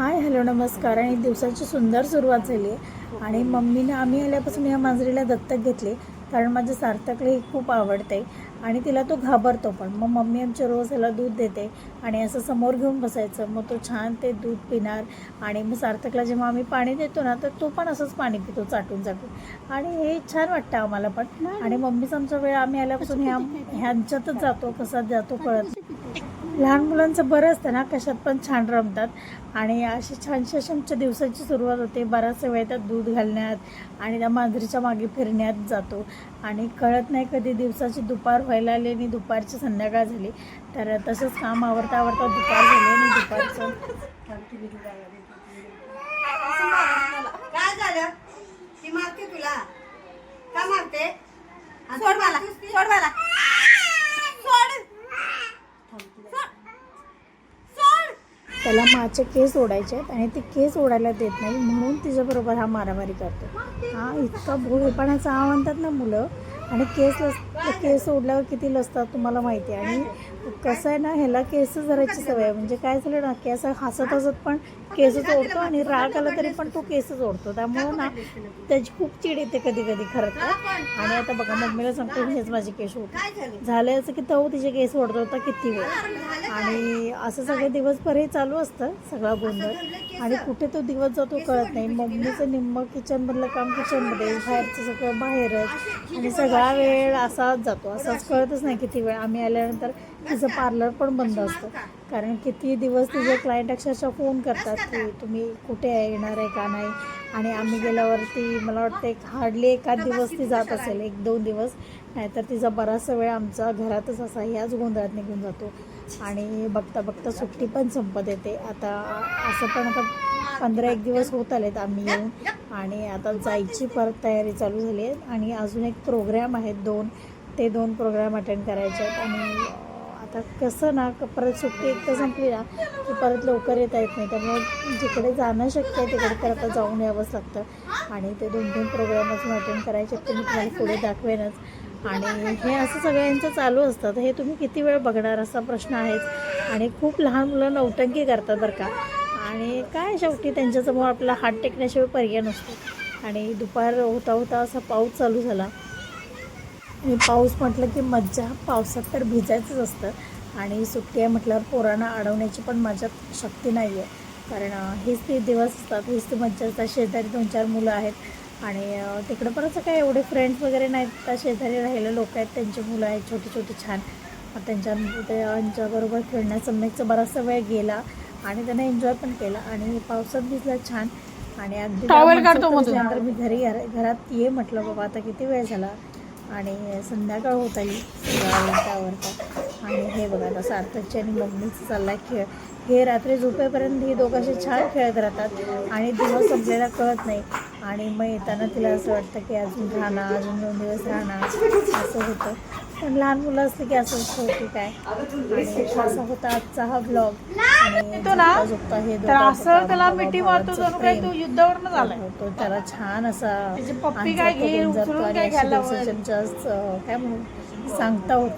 Hi hello नमस्कार. आणि दिवसाची सुंदर सुरुवात झाली. आहे आणि मम्मीनं आम्ही आल्यापासून या मांजरीला दत्तक घेतले कारण माझ्या सार्थकला ही खूप आवडते. आणि तिला तो घाबरतो पण. मग मम्मी आमच्या रोज ह्याला दूध देते आणि असं समोर घेऊन बसायचं. मग तो छान ते दूध पिणार. आणि मग सार्थकला जेव्हा आम्ही पाणी देतो ना तर तो पण असंच पाणी पितो चाटून चाटून. आणि हे छान वाटतं आम्हाला पण. आणि मम्मीचा आमचा वेळ आम्ही आल्यापासून ह्या ह्यांच्यातच जातो कसा जातो कळत लहान मुलांचं बरं असतं ना कशात पण छान रमतात. आणि अशी छानशी अशी आमच्या दिवसाची सुरुवात होते. बराचसा वेळ त्यात दूध घालण्यात आणि त्या मांजरीच्या मागे फिरण्यात जातो. आणि कळत नाही कधी दिवसाची दुपार व्हायला आली आणि दुपारची संध्याकाळ झाली. तर तसंच काम आवरता आवरता दुपार झाली आणि दुपारचं काय झालं ती मारते तुला का मारते सोड मला सोड मला सोड सोड त्याला माचे केस ओढायचे आहेत आणि ते केस ओढायला देत नाही म्हणून तिच्याबरोबर हा मारामारी करतो. हा इतका भोळेपणाचा हा म्हणतात ना मुलं. आणि केस लस केस ओढल्यावर किती लसतात तुम्हाला माहिती आहे. आणि कसं आहे ना ह्याला केस धरायची सवय आहे. म्हणजे काय झालं ना की असं हसत हसत पण केसच ओढतो आणि राग आला तरी पण तो केसच ओढतो त्यामुळं ना त्याची खूप चिड येते कधी कधी खरं तर. आणि आता बघा मम्मीला सांगतो हेच माझे केस होते. झालं असं की तो तिचे केस ओढत होता किती वेळ. आणि असं सगळे दिवसभर हे चालू असतं सगळा गोंधळ. आणि कुठे तो दिवस जातो कळत नाही. मम्मीचं निम्म किचनमधलं काम किचनमध्ये बाहेरचं सगळं बाहेरच. आणि सगळा वेळ असाच जातो. असाच कळतच नाही किती वेळ. आम्ही आल्यानंतर तिचं पार्लर पण बंद असतं. कारण किती दिवस तिचे क्लायंट अक्षरशः फोन करतात की तुम्ही कुठे आहे येणार आहे का नाही? आणि आम्ही गेल्यावरती मला वाटतं एक हार्डली एखाद दिवस ती जात असेल एक दोन दिवस. नाहीतर तिचा बराचसा वेळ आमचा घरातच असा ह्याच गोंधळात निघून जातो. आणि बघता बघता सुट्टी पण संपत येते. आता असं पण आता पंधरा एक दिवस होत आलेत आम्ही येऊन. आणि आता जायची परत तयारी चालू झाली आहे. आणि अजून एक प्रोग्रॅम आहेत दोन. ते दोन प्रोग्रॅम अटेंड करायचे आहेत. आणि आता कसं ना परत सुट्टी एकदा संपली ना की परत लवकर येता येत नाही. त्यामुळे जिकडे जाणं शक्य आहे तिकडे तर आता जाऊन यावंच लागतं. आणि ते दोन दोन प्रोग्राम अजून अटेंड करायचे ते मी तुम्हाला पुढे दाखवेनच. आणि हे असं सगळ्यांचं चालू असतं. तर हे तुम्ही किती वेळ बघणार असा प्रश्न आहेच. आणि खूप लहान मुलं नौटंकी करतात बरं का. आणि काय शेवटी त्यांच्यासमोर आपला हात टेकण्याशिवाय पर्याय नसतो. आणि दुपार होता होता असा पाऊस चालू झाला. आणि पाऊस म्हटलं की मज्जा. पावसात तर भिजायचंच असतं. आणि सुट्टी आहे म्हटल्यावर पोरांना अडवण्याची पण माझ्यात शक्ती नाही आहे कारण हेच ते दिवस असतात. हेच ते मज्जा असतात. शेजारी दोन चार मुलं आहेत. आणि तिकडं पण असं काय एवढे फ्रेंड्स वगैरे नाहीत. तर शेजारी राहिलेले लोक आहेत. त्यांची मुलं आहेत. छोटी छोटी छान. त्यांच्या त्यांच्याबरोबर खेळण्यात सम्यकचा बराचसा वेळ गेला. आणि त्याने एन्जॉय पण केला. आणि पावसात भिजला छान. आणि अगदी मी घरी घरात ये म्हटलं बाबा आता किती वेळ झाला? आणि संध्याकाळ होत आली सगळं आणि हे बघा आता सार्थकची आणि मम्मीचं चालला खेळ. हे रात्री झोपेपर्यंत ही दोघांशी छान खेळत राहतात आणि दिवस संपलेला कळत नाही. आणि मग येताना तिला असं वाटतं की अजून राहणार अजून दोन दिवस राहणार असं होतं. पण लहान मुलं असली की असंच होती काय. आणि असा होता आजचा हा ब्लॉग आणि झोपता झोपता हे असं त्याला मिठी मारतो जणू काय तो होतो. त्याला छान असा पप्पी काय घे, काय काय म्हणू सांगता होत